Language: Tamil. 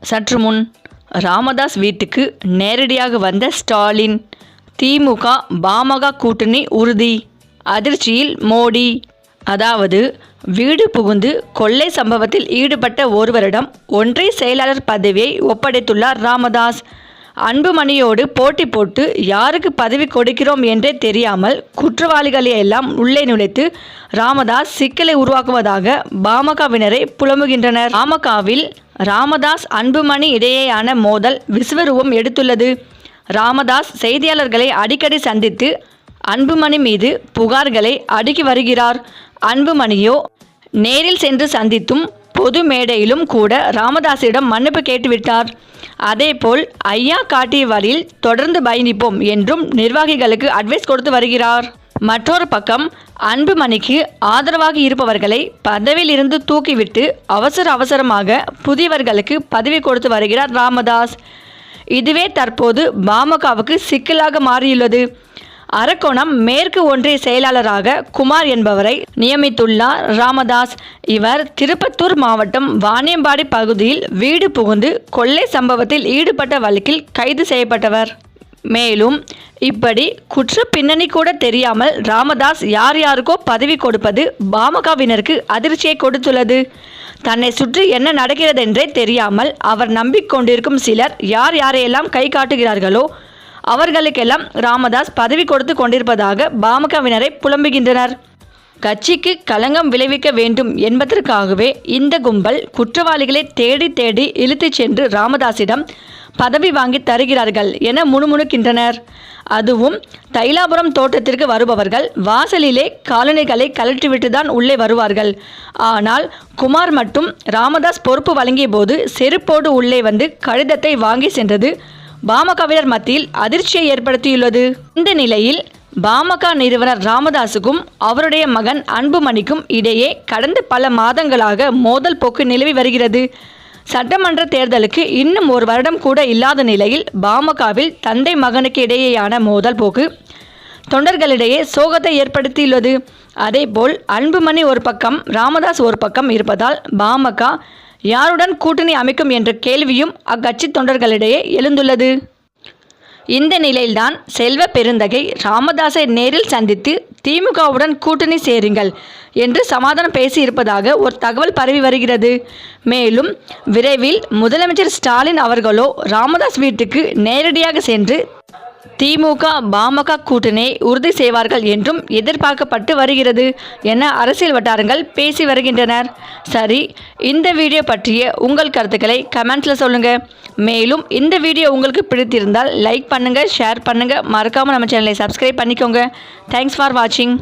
சற்று முன் ராமதாஸ் வீட்டுக்கு நேரடியாக வந்த ஸ்டாலின். திமுக பாமக கூட்டணி உறுதி. அதிர்ச்சியில் மோடி. அதாவது வீடு புகுந்து கொள்ளை சம்பவத்தில் ஈடுபட்ட ஒருவரிடம் ஒன்றை செயலாளர் பதவியை ஒப்படைத்துள்ளார் ராமதாஸ். அன்புமணியோடு போட்டி போட்டு யாருக்கு பதவி கொடுக்கிறோம் என்றே தெரியாமல் குற்றவாளிகளை எல்லாம் உள்ளே நுழைத்து ராமதாஸ் சிக்கலை உருவாக்குவதாக பாமகவினரை புலம்புகின்றனர். பாமகவில் ராமதாஸ் அன்புமணி இடையேயான மோதல் விஸ்வரூபம் எடுத்துள்ளது. ராமதாஸ் செய்தியாளர்களை அடிக்கடி சந்தித்து அன்புமணி மீது புகார்களை அடுக்கி வருகிறார். அன்புமணியோ நேரில் சென்று சந்தித்தும் பொது மேடையிலும் கூட ராமதாஸிடம் மன்னிப்பு கேட்டுவிட்டார். அதேபோல் ஐயா காட்டிய வழியில் தொடர்ந்து பயணிப்போம் என்றும் நிர்வாகிகளுக்கு அட்வைஸ் கொடுத்து வருகிறார். மற்றொரு பக்கம் அன்புமணிக்கு ஆதரவாக இருப்பவர்களை பதவியில் இருந்து தூக்கிவிட்டு அவசர அவசரமாக புதியவர்களுக்கு பதவி கொடுத்து வருகிறார் ராமதாஸ். இதுவே தற்போது பாமகவுக்கு சிக்கலாக மாறியுள்ளது. அரக்கோணம் மேற்கு ஒன்றிய செயலாளராக குமார் என்பவரை நியமித்துள்ளார் ராமதாஸ். இவர் திருப்பத்தூர் மாவட்டம் வாணியம்பாடி பகுதியில் வீடு புகுந்து கொள்ளை சம்பவத்தில் ஈடுபட்ட வழக்கில் கைது செய்யப்பட்டவர். மேலும் இப்படி குற்ற பின்னணி கூட தெரியாமல் ராமதாஸ் யார் யாருக்கோ பதவி கொடுப்பது பாமகவினருக்கு அதிர்ச்சியை கொடுத்துள்ளது. தன்னை சுற்றி என்ன நடக்கிறதென்றே தெரியாமல் அவர் நம்பிக்கொண்டிருக்கும் சிலர் யார் யாரையெல்லாம் கை காட்டுகிறார்களோ அவர்களுக்கெல்லாம் ராமதாஸ் பதவி கொடுத்து கொண்டிருப்பதாக பாமகவினரை புலம்புகின்றனர். கட்சிக்கு களங்கம் விளைவிக்க வேண்டும் என்பதற்காகவே இந்த கும்பல் குற்றவாளிகளை தேடி தேடி இழுத்துச் சென்று ராமதாஸிடம் பதவி வாங்கி தருகிறார்கள் என முணுமுணுக்கின்றனர். அதுவும் தைலாபுரம் தோட்டத்திற்கு வருபவர்கள் வாசலிலே காலணிகளை கழற்றிவிட்டு தான் உள்ளே வருவார்கள். ஆனால் குமார் மட்டும் ராமதாஸ் பொறுப்பு வழங்கிய போது செருப்போடு உள்ளே வந்து கடிதத்தை வாங்கி சென்றது பாமகவினர் மத்தியில் அதிர்ச்சியை ஏற்படுத்தியுள்ளது. இந்த நிலையில் பாமக நிறுவனர் ராமதாசுக்கும் அவருடைய மகன் அன்புமணிக்கும் இடையே கடந்த பல மாதங்களாக மோதல் போக்கு நிலவி வருகிறது. சட்டமன்ற தேர்தலுக்கு இன்னும் ஒரு வருடம் கூட இல்லாத நிலையில் பாமகவில் தந்தை மகனுக்கு இடையேயான மோதல் போக்கு தொண்டர்களிடையே சோகத்தை ஏற்படுத்தியுள்ளது. அதேபோல் அன்புமணி ஒரு பக்கம் ராமதாஸ் ஒரு பக்கம் இருப்பதால் பாமக யாருடன் கூட்டணி அமைக்கும் என்ற கேள்வியும் அக்கட்சி தொண்டர்களிடையே எழுந்துள்ளது. இந்த நிலையில்தான் செல்வ பெருந்தகை ராமதாஸை நேரில் சந்தித்து திமுகவுடன் கூட்டணி சேருங்கள் என்று சமாதானம் பேசியிருப்பதாக ஒரு தகவல் பரவி வருகிறது. மேலும் விரைவில் முதலமைச்சர் ஸ்டாலின் அவர்களோ ராமதாஸ் வீட்டுக்கு நேரடியாக சென்று திமுக பாமக கூட்டணி உறுதி செய்வார்கள் என்றும் எதிர்பார்க்கப்பட்டு வருகிறது என அரசியல் வட்டாரங்கள் பேசி வருகின்றனர். சரி இந்த வீடியோ பற்றிய உங்கள் கருத்துக்களை கமெண்ட்ஸில் சொல்லுங்கள் மேலும் இந்த வீடியோ உங்களுக்கு பிடித்திருந்தால் லைக் பண்ணுங்கள் ஷேர் பண்ணுங்கள் மறக்காமல் நம்ம சேனலை சப்ஸ்கிரைப் பண்ணிக்கோங்க. தேங்க்ஸ் ஃபார் வாட்சிங்